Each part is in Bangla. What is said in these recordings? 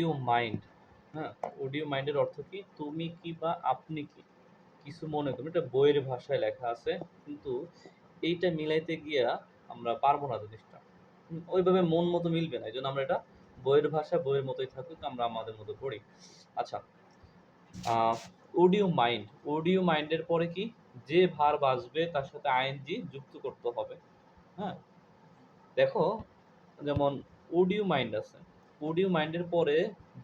ইউ মাইন্ড হ্যাঁ? ইউ মাইন্ডের অর্থ কি? তুমি কি বা আপনি কি? কিছু মনে করুন এটা বইয়ের ভাষায় লেখা আছে, কিন্তু এইটা মিলাইতে গিয়া আমরা পারব না জিনিসটা। ওইভাবে মন মতো মিলবে না, এই জন্য আমরা এটা বইয়ের ভাষা বইয়ের মতোই থাকুক, আমরা আমাদের মতো পড়ি। আচ্ছা ইউ মাইন্ড ইউ মাইন্ডের পরে কি? যে ভার বাসবে তার সাথে আইএনজি যুক্ত করতে হবে হ্যাঁ? দেখো, যেমন ইউ মাইন্ড আছে উড মাইন্ডের পরে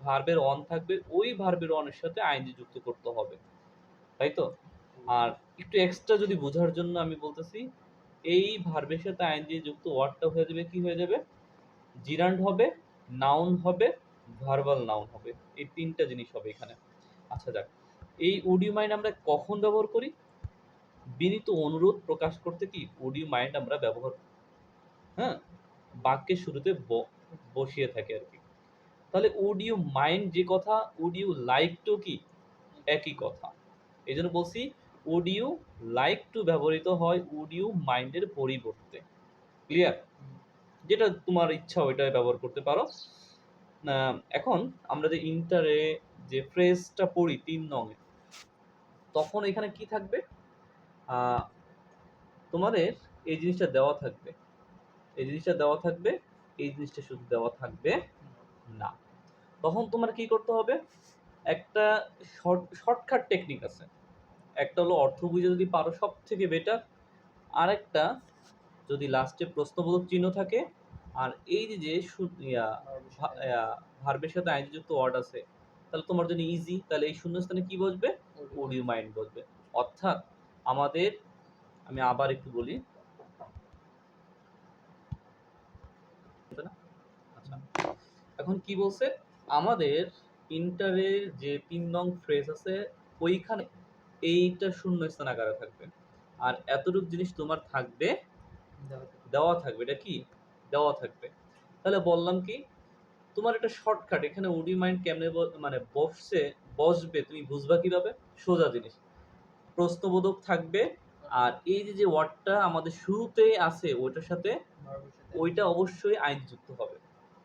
ভার্বের অন থাকবে, ওই ভার্বের অনের সাথে আইনজি যুক্ত করতে হবে। তাই তো? আর একটু এক্সট্রা যদি বোঝার জন্য আমি বলতেছি, এই ভার্বের সাথে আইনজি যুক্ত ওয়ার্ডটা হয়ে যাবে, কি হয়ে যাবে? জিরান্ড হবে নাউন হবে ভার্বাল নাউন হবে। এই তিনটা জিনিস হবে এখানে। আচ্ছা যাক, এই উডিও মাইন্ড আমরা কখন ব্যবহার করি? বিনীত অনুরোধ প্রকাশ করতে কি উডিও মাইন্ড আমরা ব্যবহার হ্যাঁ? বাক্যের শুরুতে বসিয়ে থাকে আর কি। তাহলে উড ইউ মাইন্ড যে কথা উড ইউ লাইক টু কি? একই কথা। এই জন্য বলছি উড ইউ লাইক টু ব্যবহৃত হয় উড ইউ মাইন্ডের পরিবর্তে। ক্লিয়ার যেটা তোমার ইচ্ছা ওইটা ব্যবহার করতে পারো। এখন আমরা যে ইন্টারে যে ফ্রেজটা পড়ি তিন নঙে তখন এখানে কি থাকবে? তোমাদের এই জিনিসটা দেওয়া থাকবে। এই জিনিসটা দেওয়া থাকবে, এই জিনিসটা শুধু দেওয়া থাকবে। না। তখন তোমার কি করতে হবে? একটা শর্ট শর্টকাট টেকনিক আছে। একটা হলো অর্থ বুঝে যদি পারো সব থেকে বেটার আরেকটা যদি লাস্টে প্রশ্নবোধক চিহ্ন থাকে আর এই যে যে ভার্বের সাথে আইনযুক্ত ওয়ার্ড আছে তাহলে তোমার জন্য ইজি তাহলে এই শূন্যস্থানে কি বসবে? ওডিও মাইন্ড বসবে। অর্থাৎ আমাদের আমি আবার একটু বলি। এখন কি বলছে? আমাদের ইন্টারে যে তিন নং ফ্রেজ আছে ওইখানে এইটা শূন্য স্থান আকারে থাকবে। আর এতটুকু জিনিস তোমার থাকবে দেওয়া থাকবে। এটা কি? দেওয়া থাকবে। তাহলে বললাম কি তোমার একটা শর্টকাট এখানে উডি মাইন্ড কেমনে মানে বসছে বসবে তুমি বুঝবা কীভাবে? সোজা জিনিস। প্রশ্নবোধক থাকবে আর এই যে যে ওয়ার্ডটা আমাদের শুরুতে আছে ওইটার সাথে ওইটা অবশ্যই আইন যুক্ত হবে।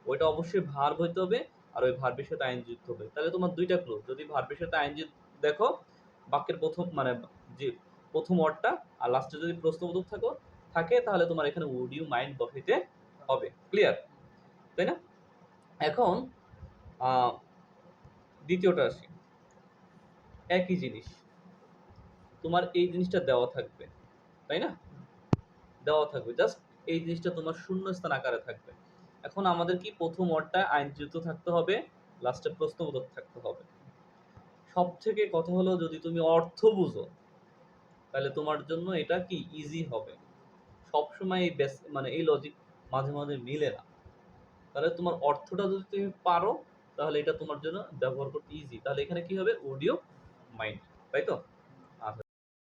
ওইটা অবশ্যই ভার্ব হইতে হবে আর ওই ভার্বের সাথে আইন যুক্ত হবে। তাহলে তোমার দুইটা ক্লোজ যদি ভার্বের সাথে আইন দেখো, বাক্যের প্রথম মানে যে প্রথম ওয়ার্ডটা আর লাস্টে যদি প্রশ্নবোধক থাকো, থাকে, তাহলে তোমার এখানে উড ইউ মাইন্ড বসাইতে হবে। ক্লিয়ার তাই না? এখন দ্বিতীয়টা আসি। একই জিনিস, তোমার এই জিনিসটা দেওয়া থাকবে, তাই না? দেওয়া থাকবে। জাস্ট এই জিনিসটা তোমার শূন্য স্থান আকারে থাকবে। এখন আমাদের কি প্রথম ওয়ার্ডটা আইনযুক্ত থাকতে হবে? লাস্টে প্রশ্নবোধক থাকতে হবে। সব থেকে কথা হলো, যদি তুমি অর্থ বুঝো, তাহলে তোমার জন্য এটা কি ইজি হবে? সবসময় এই মানে এই লজিক মাঝে মাঝে মিলে না। তাহলে তোমার অর্থটা যদি তুমি পারো, তাহলে এটা তোমার জন্য ব্যবহার করতে ইজি তাহলে এখানে কি হবে? অডিও মাইন্ড তাই তো?